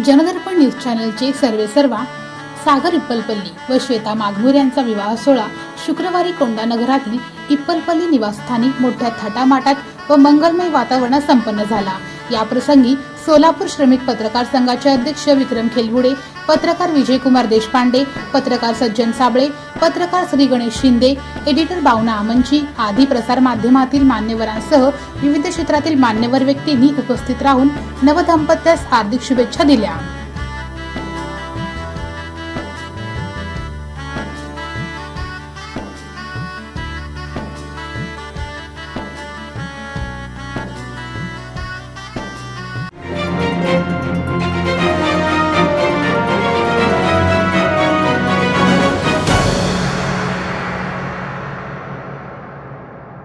जनदर्पण news चॅनलचे सर्वे सर्वा सागर इप्पलपल्ली व श्वेता माघमूर यांचा विवाह सोहळा शुक्रवारी कोंडा नगरातील इप्पलपल्ली निवासस्थानी मोठ्या थाटामाटात व मंगलमय वातावरणात संपन्न झाला. या प्रसंगी सोलापूर श्रमिक पत्रकार संघाचे अध्यक्ष विक्रम खेलबुडे पत्रकार विजयकुमार देशपांडे पत्रकार सज्जन साबळे पत्रकार श्री गणेश शिंदे एडिटर बावना आमंची आदी प्रसार माध्यमातील मान्यवरांसह विविध क्षेत्रातील मान्यवर व्यक्तींनी उपस्थित राहून नवदंपत्यास हार्दिक शुभेच्छा दिल्या.